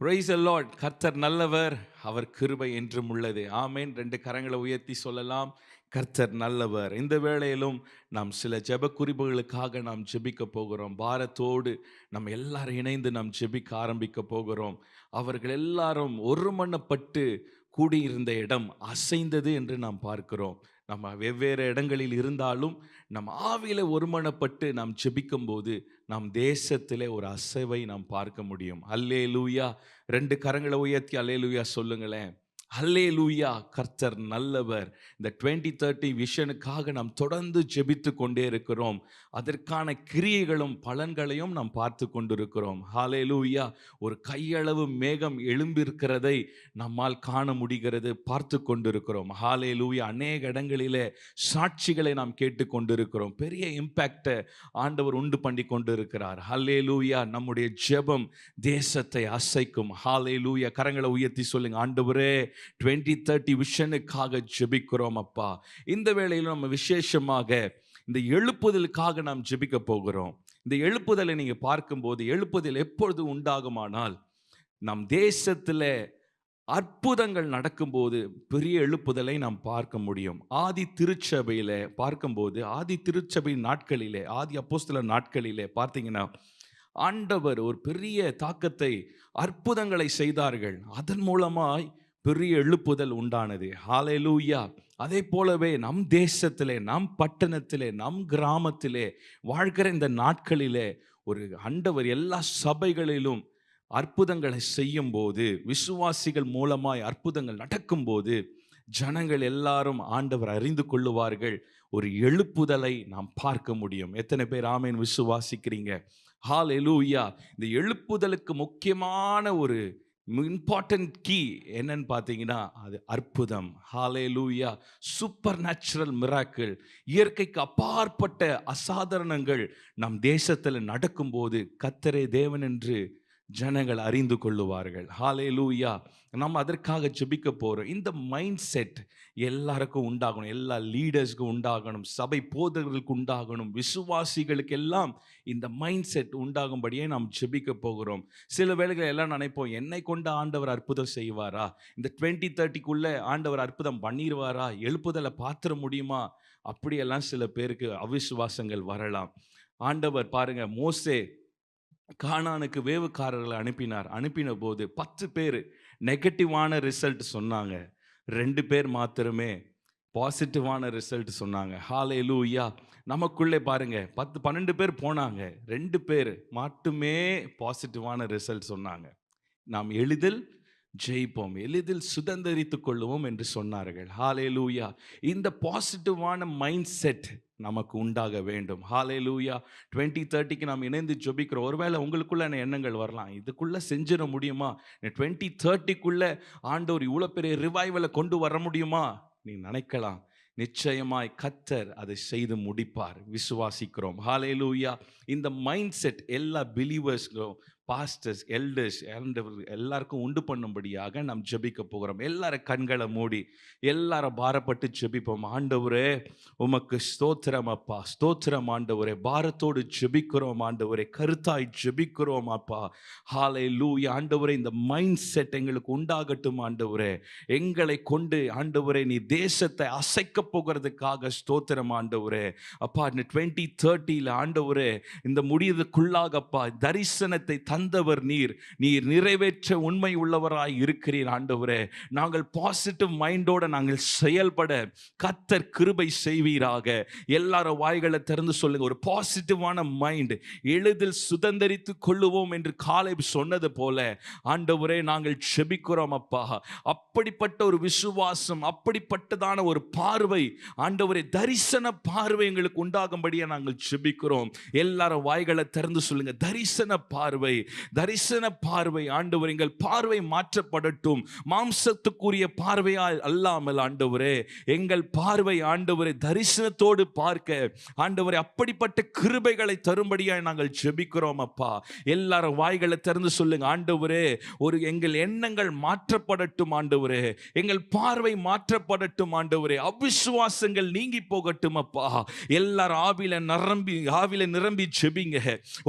Price Lord கர்த்தர் நல்லவர். அவர் கிருபை என்றும் உள்ளது. ஆமேன். ரெண்டு கரங்களை உயர்த்தி சொல்லலாம். கர்த்தர் நல்லவர். இந்த வேளையிலும் நாம் சில ஜெப குறிப்புகளுக்காக நாம் ஜெபிக்க போகிறோம். பாரத்தோடு நம்ம எல்லாரும் இணைந்து நாம் ஜெபிக்க ஆரம்பிக்க போகிறோம். அவர்கள் எல்லாரும் ஒருமனப்பட்டு கூடியிருந்த இடம் அசைந்தது என்று நாம் பார்க்கிறோம். நம்ம வெவ்வேறு இடங்களில் இருந்தாலும் நம் ஆவியில் ஒருமனப்பட்டு நாம் ஜெபிக்கும்போது நாம் நம் ஒரு அசைவை நாம் பார்க்க முடியும். அல்லே லூயா ரெண்டு கரங்களை உயர்த்தி அல்லே லூயா சொல்லுங்களேன். அல்லே லூயா கர்த்தர் நல்லவர். இந்த டுவெண்ட்டி தேர்ட்டி விஷனுக்காக நாம் தொடர்ந்து ஜெபித்து கொண்டே இருக்கிறோம். அதற்கான கிரியைகளும் பலன்களையும் நாம் பார்த்து கொண்டிருக்கிறோம். ஹாலே லூயா ஒரு கையளவு மேகம் எழும்பியிருக்கிறதை நம்மால் காண முடிகிறது பார்த்து கொண்டிருக்கிறோம். ஹாலே லூயா அநேக இடங்களிலே சாட்சிகளை நாம் கேட்டு கொண்டிருக்கிறோம். பெரிய இம்பேக்டை ஆண்டவர் உண்டு பண்ணி கொண்டிருக்கிறார். ஹாலே லூயா நம்முடைய ஜெபம் தேசத்தை அசைக்கும். ஹாலே லூயா கரங்களை உயர்த்தி சொல்லுங்க ஆண்டவரே டுவெண்ட்டி தேர்ட்டி விஷனுக்காக ஜெபிக்கிறோம் அப்பா. இந்த வேளையில் நம்ம விசேஷமாக இந்த எழுப்புதலுக்காக நாம் ஜெபிக்க போகிறோம். இந்த எழுப்புதலை நீங்கள் பார்க்கும்போது எழுப்புதல் எப்பொழுது உண்டாகுமானால் நம் தேசத்தில் அற்புதங்கள் நடக்கும்போது பெரிய எழுப்புதலை நாம் பார்க்க முடியும். ஆதி திருச்சபையில் பார்க்கும்போது ஆதி திருச்சபை நாட்களிலே ஆதி அப்போஸ்தல நாட்களிலே பார்த்தீங்கன்னா ஆண்டவர் ஒரு பெரிய தாக்கத்தை அற்புதங்களை செய்தார்கள். அதன் மூலமாய் பெரிய எழுப்புதல் உண்டானது. ஹாலெலூயா அதே போலவே நம் தேசத்திலே நம் பட்டணத்திலே நம் கிராமத்திலே வாழ்கிற இந்த நாட்களிலே ஒரு அண்டவர் எல்லா சபைகளிலும் அற்புதங்களை செய்யும் போது விசுவாசிகள் மூலமாய் அற்புதங்கள் நடக்கும்போது ஜனங்கள் எல்லாரும் ஆண்டவர் அறிந்து கொள்ளுவார்கள். ஒரு எழுப்புதலை நாம் பார்க்க முடியும். எத்தனை பேர் ஆமேன் விசுவாசிக்கிறீங்க? ஹால் எலூயா இந்த எழுப்புதலுக்கு முக்கியமான ஒரு இம்பார்ட்டன்ட் கீ என்னன்னு பார்த்தீங்கன்னா அது அற்புதம். ஹாலே லூயா சூப்பர் நேச்சுரல் மிராக்கிள் இயற்கைக்கு அப்பாற்பட்ட அசாதாரணங்கள் நம் தேசத்தில் நடக்கும்போது கத்தரே தேவன் என்று ஜனங்கள் அறிந்து கொள்ளுவார்கள். ஹாலே லூயா நம்ம அதற்காக ஜெபிக்க போகிறோம் இந்த மைண்ட் செட் எல்லாருக்கும் உண்டாகணும். எல்லா லீடர்ஸ்க்கும் உண்டாகணும். சபை போதகர்களுக்கு உண்டாகணும். விசுவாசிகளுக்கு எல்லாம் இந்த மைண்ட் செட் உண்டாகும்படியே நாம் ஜெபிக்க போகிறோம். சில வேளைகள் எல்லாம் நினைப்போம் என்னை கொண்டு ஆண்டவர் அற்புதம் செய்வாரா? இந்த டுவெண்ட்டி தேர்ட்டிக்குள்ளே ஆண்டவர் அற்புதம் பண்ணிடுவாரா எழுப்புதலை பாத்திர முடியுமா? அப்படியெல்லாம் சில பேருக்கு அவிசுவாசங்கள் வரலாம். ஆண்டவர் பாருங்கள் மோசே கானானுக்கு வேவுக்காரர்களை அனுப்பினார். அனுப்பின போது பத்து பேர் நெகட்டிவான ரிசல்ட் சொன்னாங்க. ரெண்டு பேர் மாத்திரமே பாசிட்டிவான ரிசல்ட் சொன்னாங்க. ஹாலே லூயா நமக்குள்ளே பாருங்க பத்து பன்னெண்டு பேர் போனாங்க. ரெண்டு பேர் மட்டுமே பாசிட்டிவான ரிசல்ட் சொன்னாங்க. நாம் எளிதில் ஜெயிப்போம் எளிதில் சுதந்திரித்து கொள்ளுவோம் என்று சொன்னார்கள். ஹாலே லூயா இந்த பாசிட்டிவான மைண்ட் செட் நமக்கு உண்டாக வேண்டும். ஹாலே லூயா டுவெண்ட்டி தேர்ட்டிக்கு நாம் இணைந்து ஜொபிக்கிறோம். ஒருவேளை உங்களுக்குள்ள எண்ணங்கள் வரலாம்? இதுக்குள்ளே செஞ்சிட முடியுமா? டுவெண்ட்டி தேர்ட்டிக்குள்ளே ஆண்டவர் இவ்வளோ பெரிய ரிவைவலை கொண்டு வர முடியுமா? நீ நினைக்கலாம். நிச்சயமாய் கத்தர் அதை செய்து முடிப்பார். விசுவாசிக்கிறோம். ஹாலே லூயா இந்த மைண்ட் செட் எல்லா பிலீவர்ஸ்க்கும் பாஸ்டர்ஸ் எல்டர்ஸ் எல்லாருக்கும் உண்டு பண்ணும்படியாக நாம் ஜெபிக்க போகிறோம். எல்லார கண்களை மூடி எல்லாரும் பாரப்பட்டு ஜெபிப்போம். ஆண்டவரே உமக்கு ஸ்தோத்திரம் அப்பா ஸ்தோத்திரம் ஆண்டவரே. பாரத்தோடு ஜெபிக்கிறோம் ஆண்டவரே. கருத்தாய் ஜெபிக்கிறோம் அப்பா. ஹாலை லூய் ஆண்டவரே இந்த மைண்ட் செட் எங்களுக்கு உண்டாகட்டும் ஆண்டவரே. எங்களை கொண்டு ஆண்டவரே நீ தேசத்தை அசைக்க போகிறதுக்காக ஸ்தோத்திரம் ஆண்டவரே. அப்பா இந்த டுவெண்ட்டி தேர்ட்டியில் ஆண்டவரே இந்த முடியதுக்குள்ளாகப்பா தரிசனத்தை தந்தவர் நீர். நீர் நிறைவேற்ற உண்மை உள்ளவராய் இருக்கிறீர் ஆண்டவரே. நாங்கள் பாசிட்டிவ் மைண்டோட நாங்கள் செயல்பட கத்தர் கிருபை செய்வீராக. எல்லாரும் வாய்களை திறந்து சொல்லுங்க. ஒரு பாசிட்டிவான மைண்ட் எளிதில் சுதந்திரித்து கொள்ளுவோம் என்று காலை சொன்னது போல ஆண்டவரே நாங்கள் செபிக்கிறோம் அப்பா. அப்படிப்பட்ட ஒரு விசுவாசம் அப்படிப்பட்டதான ஒரு பார்வை ஆண்டவரே தரிசன பார்வை எங்களுக்கு உண்டாகும்படியாக நாங்கள் செபிக்கிறோம். எல்லாரும் வாய்களை திறந்து சொல்லுங்க. தரிசன பார்வை தரிசன பார்வை ஆண்டவர் எங்கள் பார்வை மாற்றப்படட்டும். மாம்சத்துக்குரிய பார்வையால் அல்லாமல் ஆண்டவரே எங்கள் பார்வை ஆண்டவரை தரிசனத்தோடு பார்க்க ஆண்டவரை அப்படிப்பட்ட கிருபைகளை தரும்படியாக நாங்கள் ஜெபிக்கிறோம் அப்பா. எல்லாரும் வாய்களை திறந்து சொல்லுங்க ஆண்டவரே ஒரு எங்கள் எண்ணங்கள் மாற்றப்படட்டும் ஆண்டவரே எங்கள் பார்வை மாற்றப்படட்டும் ஆண்டவரே அவிசுவாசங்கள் நீங்கி போகட்டும் அப்பா. எல்லாரும் ஆவில நிரம்பி ஆவில நிரம்பி ஜெபிங்க.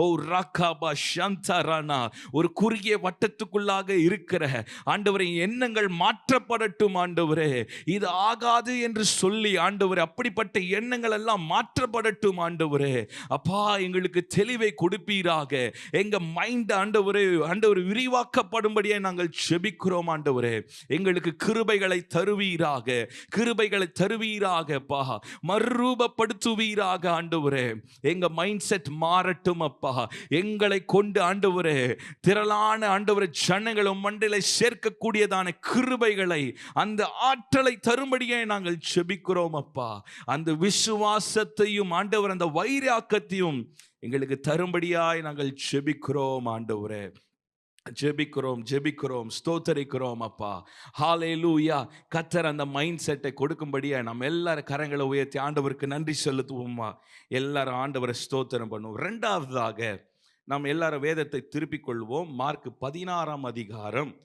ஓ ராக்காபா ஷந்தா ரானா ஒரு குறுகிய வட்டத்துக்குள்ளாக இருக்கிற ஆண்டவரை எண்ணங்கள் மாற்றப்படட்டும் ஆண்டவரே. இது ஆகாது என்று சொல்லி ஆண்டவரே அப்படிப்பட்ட எண்ணங்கள் எல்லாம் மாற்றப்படட்டும் ஆண்டவரே. அப்பா எங்களுக்கு தெளிவை கொடுப்பீராக. எங்க மைண்ட் ஆண்டவரே ஆண்டவர் விரிவாக்கப்படும்படியே நாங்கள் செபிக்கிறோம் ஆண்டவரே. எங்களுக்கு கிருபைகளை தருவீராக. கிருபைகளை தருவீராக அப்பா. மறுரூபப்படுத்துவீராக ஆண்டவரே. எங்க மைண்ட் செட் மாறட்டும் அப்பா. எங்களை கொண்டு ஆண்டவரே திரளான ஆண்டவரே ஜனங்களும் மண்டலை சேர்க்கக்கூடியதான கிருபைகளை அந்த ஆற்றலை தரும்படியே நாங்கள் செபிக்கிறோம் அப்பா. அந்த விசுவாசத்தையும் ஆண்டவர் அந்த வைராக்கத்தையும் எங்களுக்கு தரும்படியாய் நாங்கள் செபிக்கிறோம் ஆண்டவரே. ஜெபிக்கிறோம் ஜெபிக்கிறோம் ஸ்தோத்தரிக்கிறோம் அப்பா. ஹாலே லூயா கத்தர் அந்த மைண்ட் செட்டை கொடுக்கும்படியா நம்ம எல்லாரும் கரங்களை உயர்த்தி ஆண்டவருக்கு நன்றி செலுத்துவோம்மா. எல்லாரும் ஆண்டவரை ஸ்தோத்திரம் பண்ணுவோம். ரெண்டாவதாக நாம் எல்லாரும் வேதத்தை திருப்பிக் கொள்வோம். மார்க் பதினாறாம் அதிகாரம்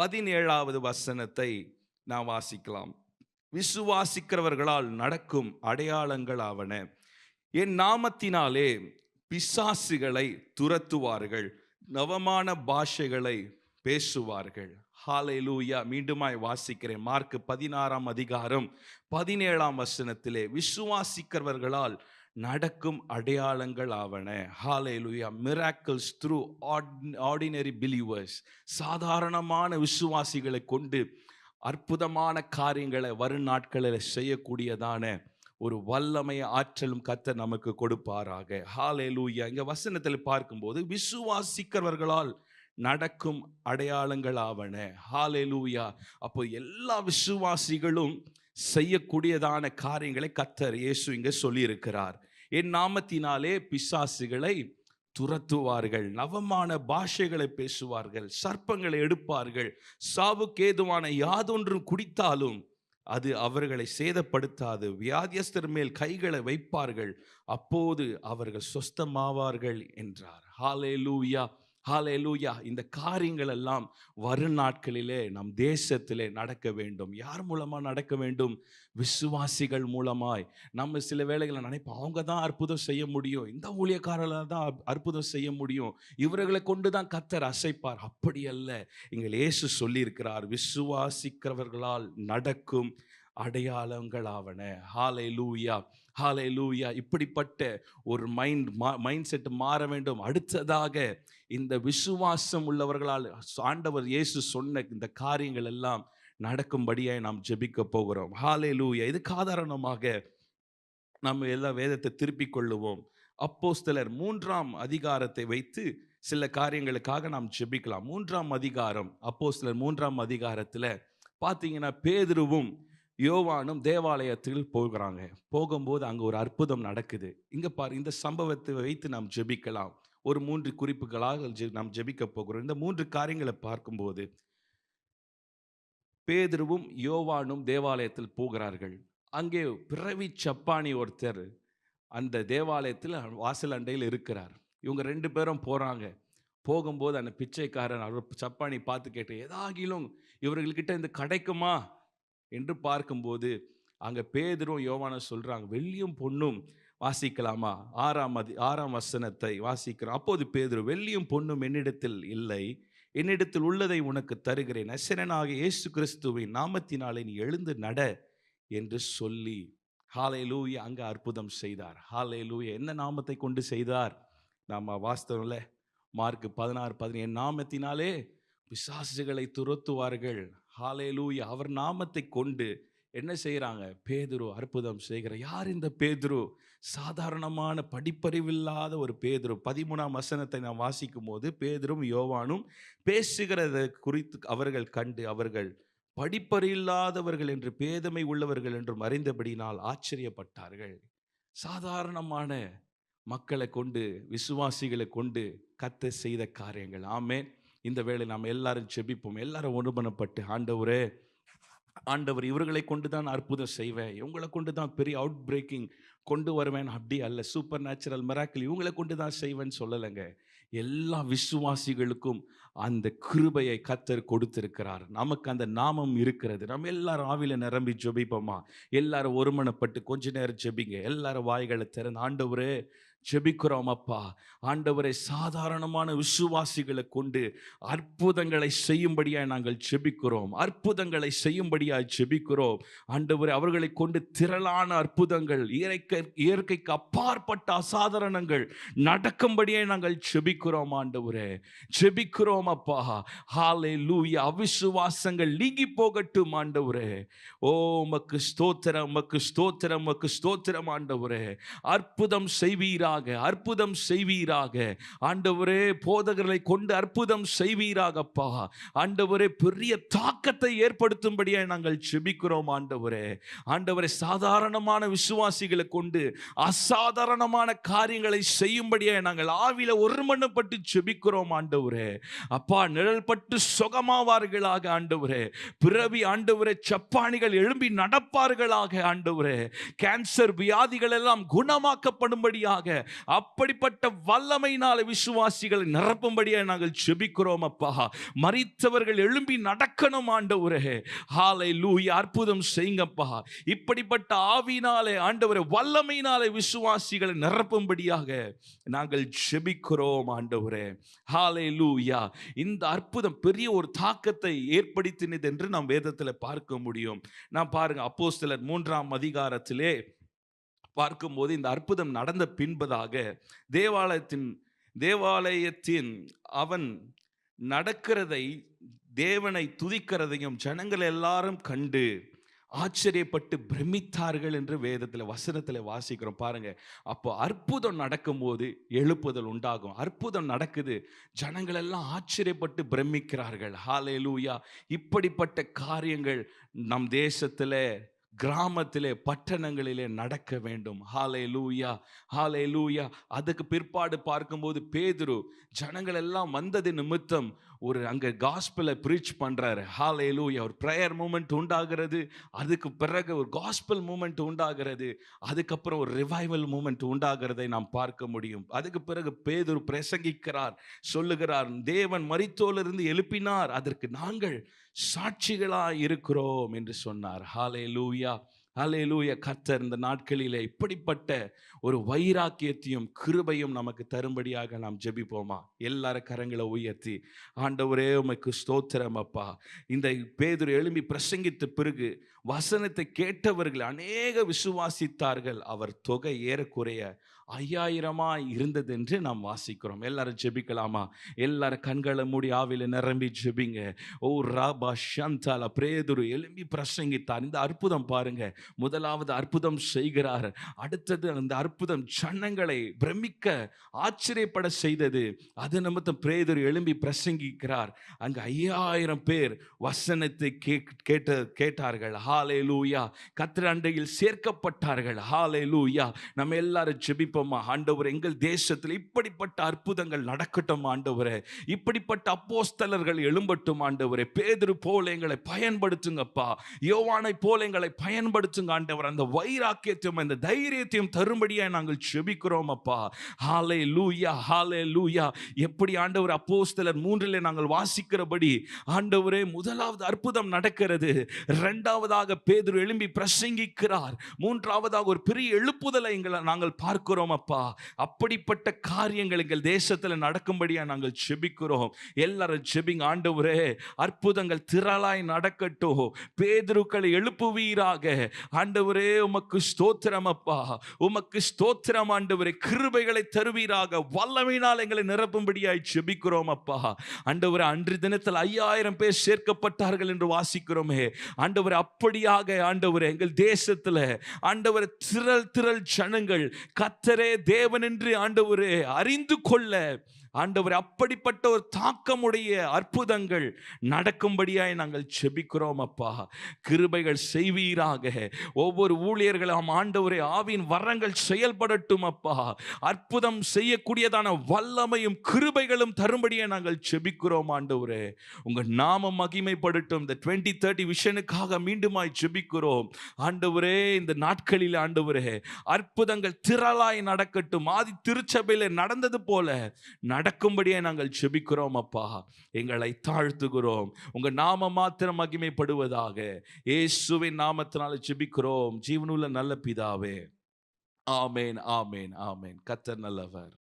பதினேழாவது வசனத்தை நாம் வாசிக்கலாம். விசுவாசிக்கிறவர்களால் நடக்கும் அடையாளங்கள் ஆவன என் நாமத்தினாலே பிசாசுகளை துரத்துவார்கள். நவமான பாஷைகளை பேசுவார்கள். ஹாலேலூயா மீண்டுமாய் வாசிக்கிறேன். மார்க் பதினாறாம் அதிகாரம் பதினேழாம் வசனத்திலே விசுவாசிக்கிறவர்களால் நடக்கும் அடையாளங்கள் ஆவன. Hallelujah miracles through ordinary believers சாதாரணமான விசுவாசிகளை கொண்டு அற்புதமான காரியங்களை வரும் நாட்களில் செய்யக்கூடியதான ஒரு வல்லமைய ஆற்றலும் கத்த நமக்கு கொடுப்பாராக. ஹாலே லூயா இங்கே வசனத்தில் பார்க்கும்போது விசுவாசிக்கிறவர்களால் நடக்கும் அடையாளங்கள் ஆவன. ஹாலே லூயா அப்போ எல்லா விசுவாசிகளும் செய்யக்கூடியதான காரியங்களை கத்தர் இயேசு இங்க சொல்லியிருக்கிறார். என் நாமத்தினாலே பிசாசுகளை துரத்துவார்கள் நவமான பாஷைகளை பேசுவார்கள் சர்ப்பங்களை எடுப்பார்கள் சாவுக்கேதுவான யாதொன்றும் குடித்தாலும் அது அவர்களை சேதப்படுத்தாது வியாதியஸ்தர் மேல் கைகளை வைப்பார்கள் அப்போது அவர்கள் சொஸ்தமாவார்கள் என்றார். ஹாலே லூயா ஹாலேலூயா இந்த காரியங்கள் எல்லாம் வரும் நாட்களிலே நம் தேசத்திலே நடக்க வேண்டும். யார் மூலமாக நடக்க வேண்டும்? விசுவாசிகள் மூலமாய். நம்ம சில வேளைகளை நினைப்போம் அவங்க தான் அற்புதம் செய்ய முடியும். இந்த ஊழியக்காரர்களால் தான் அற்புதம் செய்ய முடியும். இவர்களை கொண்டு தான் கத்தர் அசைப்பார். அப்படி அல்ல. எங்கள் இயேசு சொல்லியிருக்கிறார் விசுவாசிக்கிறவர்களால் நடக்கும் அடையாளங்களாவன. ஹாலை லூயா ஹாலை லூயா இப்படிப்பட்ட ஒரு மைண்ட் மா மைண்ட் செட் மாற வேண்டும். அடுத்ததாக இந்த விசுவாசம் உள்ளவர்களால் ஆண்டவர் இயேசு சொன்ன இந்த காரியங்கள் எல்லாம் நடக்கும்படியாக நாம் ஜெபிக்க போகிறோம். ஹாலே லூயா இதுக்கு ஆதாரணமாக நம்ம எல்லா வேதத்தை திருப்பிக் கொள்ளுவோம். அப்போஸ்தலர் மூன்றாம் அதிகாரத்தை வைத்து சில காரியங்களுக்காக நாம் ஜெபிக்கலாம். மூன்றாம் அதிகாரம் அப்போஸ்தலர் மூன்றாம் அதிகாரத்தில் பார்த்தீங்கன்னா பேதுருவும் யோவானும் தேவாலயத்தில் போகிறாங்க. போகும்போது அங்கே ஒரு அற்புதம் நடக்குது. இங்கே பாரு இந்த சம்பவத்தை வைத்து நாம் ஜெபிக்கலாம். ஒரு மூன்று குறிப்புகளாக ஜெ- நாம் ஜெபிக்க போகிறோம். இந்த மூன்று காரியங்களை பார்க்கும்போது பேதுருவும் யோவானும் தேவாலயத்தில் போகிறார்கள். அங்கே பிறவி சப்பானி ஒருத்தர் அந்த தேவாலயத்தில் வாசல் அண்டையில் இருக்கிறார். இவங்க ரெண்டு பேரும் போகிறாங்க போகும்போது அந்த பிச்சைக்காரன் அவர் சப்பானி பார்த்து கேட்டு ஏதாகிலும் இவர்கள்கிட்ட இந்த கிடைக்குமா? என்று பார்க்கும்போது அங்கே பேதரும் யோவான சொல்கிறாங்க வெள்ளியும் பொண்ணும் வாசிக்கலாமா? ஆறாம் அதி ஆறாம் வசனத்தை வாசிக்கிறோம். அப்போது பேதுரு வெள்ளியும் பொண்ணும் என்னிடத்தில் இல்லை. என்னிடத்தில் உள்ளதை உனக்கு தருகிறேன். நசரனாக இயேசு கிறிஸ்துவின் நாமத்தினாலே நீ எழுந்து நட என்று சொல்லி ஹாலே லூய அங்கே அற்புதம் செய்தார். ஹாலே லூய என்ன நாமத்தை கொண்டு செய்தார்? நாம் வாஸ்தவம்ல மார்க் பதினாறு பதினேழு நாமத்தினாலே பிசாசுகளை துரத்துவார்கள். ஹாலேலூயா அவர் நாமத்தை கொண்டு என்ன செய்கிறாங்க பேதுரு அற்புதம் செய்கிற யார் இந்த பேதுரு? சாதாரணமான படிப்பறிவில்லாத ஒரு பேதுரு. பதிமூணாம் வசனத்தை நான் வாசிக்கும் போது பேதுரும் யோவானும் பேசுகிறத குறித்து அவர்கள் கண்டு அவர்கள் படிப்பறியில்லாதவர்கள் என்று பேதமை உள்ளவர்கள் என்றும் அறிந்தபடினால் ஆச்சரியப்பட்டார்கள். சாதாரணமான மக்களை கொண்டு விசுவாசிகளை கொண்டு கத்த செய்த காரியங்கள். ஆமென். இந்த வேளை நாம் எல்லாரும் செபிப்போம். எல்லாரும் ஒருமனப்பட்டு ஆண்டவரே ஆண்டவர் இவர்களை கொண்டு தான் அற்புதம் செய்வேன். இவங்களை கொண்டு தான் பெரிய அவுட் பிரேக்கிங் கொண்டு வருவேன். அப்படி அல்ல. சூப்பர் நேச்சுரல் மெராக்கில் இவங்களை கொண்டு தான் செய்வேன்னு சொல்லலைங்க. எல்லா விசுவாசிகளுக்கும் அந்த கிருபையை கத்தர் கொடுத்திருக்கிறார். நமக்கு அந்த நாமம் இருக்கிறது. நம்ம எல்லாரும் ஆவில நிரம்பி ஜெபிப்போமா? எல்லாரும் ஒருமனப்பட்டு கொஞ்ச நேரம் ஜெபிங்க. எல்லாரும் வாய்களை திறந்து ஆண்டவரே ஜெபிக்கிறோம் அப்பா ஆண்டவரை சாதாரணமான விசுவாசிகளை கொண்டு அற்புதங்களை செய்யும்படியாய் நாங்கள் ஜெபிக்கிறோம். அற்புதங்களை செய்யும்படியாய் ஜெபிக்கிறோம். ஆண்டவரை அவர்களை கொண்டு திரளான அற்புதங்கள் இயற்கை இயற்கைக்கு அப்பாற்பட்ட அசாதாரணங்கள் நடக்கும்படியாய் நாங்கள் ஜெபிக்கிறோம் ஆண்டவரே. ஜெபிக்கிறோம் அப்பா ஹாலே லூயா அவிசுவாசங்கள் நீங்கி போகட்டும் ஆண்டவரே. ஓ உமக்கு ஸ்தோத்திரம் உமக்கு ஸ்தோத்திரம் உமக்கு ஸ்தோத்திரம் ஆண்டவரே. அற்புதம் செய்வீரா. செய்வீராக அற்புதம் செய்வீராக. ஆண்டவரே போதகர்களை கொண்டு அற்புதம் செய்வீராகப்பா. ஆண்டவரே பெரிய தாக்கத்தை ஏற்படுத்தும்படியாக நாங்கள் செபிக்கிறோம் ஆண்டவரே. ஆண்டவரே சாதாரணமான விசுவாசிகளை கொண்டு அசாதாரணமான காரியங்களை செய்யும்படியாக நாங்கள் ஆவில ஒருமண்ணப்பட்டு செபிக்கிறோம் ஆண்டவரே. அப்பா நிழல் பட்டு சுகமாவார்களாக ஆண்டவரே. பிறவி ஆண்டவரே சப்பானிகள் எழும்பி நடப்பார்களாக ஆண்டவரே. கேன்சர் வியாதிகள் எல்லாம் குணமாக்கப்படும்படியாக அப்படிப்பட்ட வல்லமையினால விசுவாசிகளை நிரப்பும்படியாக நாங்கள் செபிக்கிறோம் அப்பா. மறித்தவர்கள் எழும்பி நடக்கணும் ஆண்டவரே. ஹாலை லூய் அற்புதம் செய்யுங்கப்பா இப்படிப்பட்ட ஆவினாலே ஆண்டவரே வல்லமையினாலே விசுவாசிகளை நிரப்பும்படியாக நாங்கள் செபிக்கிறோம் ஆண்டவரே. ஹாலை லூயா இந்த அற்புதம் பெரிய ஒரு தாக்கத்தை ஏற்படுத்தினது என்று நாம் வேதத்தில் பார்க்க முடியும். நான் பாருங்க அப்போஸ்தலர் மூன்றாம் அதிகாரத்திலே பார்க்கும்போது இந்த அற்புதம் நடந்த பின்பதாக தேவாலயத்தின் தேவாலயத்தின் அவன் நடக்கிறதை தேவனை துதிக்கிறதையும் ஜனங்கள் எல்லாரும் கண்டு ஆச்சரியப்பட்டு பிரமித்தார்கள் என்று வேதத்தில் வசனத்தில் வாசிக்கிறோம். பாருங்க. அப்போ அற்புதம் நடக்கும்போது எழுப்புதல் உண்டாகும். அற்புதம் நடக்குது. ஜனங்கள் எல்லாம் ஆச்சரியப்பட்டு பிரமிக்கிறார்கள். ஹாலே லூயா இப்படிப்பட்ட காரியங்கள் நம் தேசத்தில் கிராமத்திலே பட்டணங்களிலே நடக்க வேண்டும். ஹாலே லூயா ஹாலே லூயா அதுக்கு பிற்பாடு பார்க்கும்போது பேதுரு ஜனங்கள் எல்லாம் வந்தது நிமித்தம் ஒரு அங்கே காஸ்பிளை ப்ரீச் பண்ணுறாரு ஹாலே லூயா ஒரு ப்ரேயர் மூமெண்ட் உண்டாகிறது. அதுக்கு பிறகு ஒரு காஸ்பிள் மூமெண்ட் உண்டாகிறது. அதுக்கப்புறம் ஒரு ரிவைவல் மூமெண்ட் உண்டாகிறதை நாம் பார்க்க முடியும். அதுக்கு பிறகு பேதூர் பிரசங்கிக்கிறார். சொல்லுகிறார் தேவன் மரித்தோலிருந்து எழுப்பினார். அதற்கு நாங்கள் சாட்சிகளாக இருக்கிறோம் என்று சொன்னார். ஹாலே லூயா அலையிலூய கத்தர் கர்த்தர் இந்த நாட்களிலே இப்படிப்பட்ட ஒரு வைராக்கியத்தையும் கிருபையும் நமக்கு தரும்படியாக நாம் ஜெபிப்போமா? எல்லார கரங்களை உயர்த்தி ஆண்டவரே உமைக்கு ஸ்தோத்திரம் அப்பா. இந்த பேதுரு எழும்பி பிரசங்கித்த பிறகு வசனத்தை கேட்டவர்கள் அநேக விசுவாசித்தார்கள். அவர் தொகை ஏறக்குறைய ஐயாயிரமா இருந்தது என்று நாம் வாசிக்கிறோம். எல்லாரும் ஜெபிக்கலாமா? எல்லாரும் கண்களை மூடி ஆவில நிரம்பி ஜெபிங்க. ஓ ராபா ஷந்தாலா பிரேதுரு எலும்பி பிரசங்கித்தார். இந்த அற்புதம் பாருங்க. முதலாவது அற்புதம் செய்கிறார். அடுத்தது அந்த அற்புதம் ஜனங்களை பிரமிக்க ஆச்சரியப்பட செய்தது. அது நிமித்தம் பிரேதுரு எலும்பி பிரசங்கிக்கிறார். அங்கு ஐயாயிரம் பேர் வசனத்தை கே- கேட்ட கேட்டார்கள். ஹாலே லூயா கத்திர அண்டையில் சேர்க்கப்பட்டார்கள். ஹாலே லூயா நம்ம எல்லாரும் ஜெபிப்போமா? ஆண்டவர் எங்கள் தேசத்தில் இப்படிப்பட்ட அற்புதங்கள் நடக்கட்டும் ஆண்டவரே. இப்படிப்பட்ட அப்போஸ்தலர்கள் எழும்பட்டும் ஆண்டவரே. பேதுரு போல எங்களை பயன்படுத்துங்கப்பா யோவானை போல எங்களை பயன்படுத்துங்க ஆண்டவர். அந்த வைராக்கியத்தையும் அந்த தைரியத்தையும் தரும்படியாக நாங்கள் ஜெபிக்கிறோம் அப்பா. ஹாலே லூயா ஹாலே லூயா எப்படி ஆண்டவர் அப்போஸ்தலர் மூன்றிலே நாங்கள் வாசிக்கிறபடி ஆண்டவரே முதலாவது அற்புதம் நடக்கிறது. இரண்டாவதாக பேதுரு எழும்பி பிரசங்கிக்கிறார். மூன்றாவதாக ஒரு பெரிய எழுப்புதலை எங்களை நாங்கள் பார்க்கிறோம் அப்பா. அப்படிப்பட்ட காரியங்கள் எங்கள் தேசத்தில் நடக்கும்படியா நாங்கள் செபிக்கிறோம் எல்லாரும் செபிங் ஆண்டவரே அற்புதங்கள் திரளாய் நடக்கட்டும். பேதுருக்களை எழுப்புவீராக. ஆண்டவரே உமக்கு ஸ்தோத்திரம் அப்பா. உமக்கு ஸ்தோத்திரம் ஆண்டவரே. கிருபைகளை தருவீராக. வல்லமையினால் எங்களை நிரப்பும்படியாய் செபிக்கிறோம் அப்பா. ஆண்டவரே அன்று தினத்தில் ஐயாயிரம் பேர் சேர்க்கப்பட்டார்கள் என்று வாசிக்கிறோமே. ஆண்டவரே அப்படி அப்படியாக ஆண்டவர் எங்கள் தேசத்தில் ஆண்டவர் திரள் திரள் ஜனங்கள் கத்தரே தேவன் என்று ஆண்டவரே அறிந்து கொள்ள ஆண்டவர் அப்படிப்பட்ட ஒரு தாக்கமுடைய அற்புதங்கள் நடக்கும்படியாய் நாங்கள் செபிக்கிறோம் அப்பா. கிருபைகள் செய்வீராக. ஒவ்வொரு ஊழியர்களும் ஆண்டவரே ஆவின் வரங்கள் செயல்படட்டும் அப்பா. அற்புதம் செய்யக்கூடியதான வல்லமையும் கிருபைகளும் தரும்படியே நாங்கள் செபிக்கிறோம் ஆண்டவரே. உங்கள் நாமம் மகிமைப்படட்டும். இந்த டுவெண்ட்டி தேர்ட்டி விஷனுக்காக மீண்டுமாய் செபிக்கிறோம். ஆண்டவரே இந்த நாட்களில் ஆண்டவரே அற்புதங்கள் திரளாய் நடக்கட்டும். ஆதி திருச்சபையில் நடந்தது போல நடக்கும்படியே நாங்கள் செபிக்கிறோம் அப்பா. எங்களை தாழ்த்துகிறோம். உங்கள் நாம மாத்திரம் மகிமைப்படுவதாக. இயேசுவின் நாமத்தினால செபிக்கிறோம் ஜீவனுள்ள நல்ல பிதாவே. ஆமேன் ஆமேன் ஆமேன். கத்தர் நல்லவர்.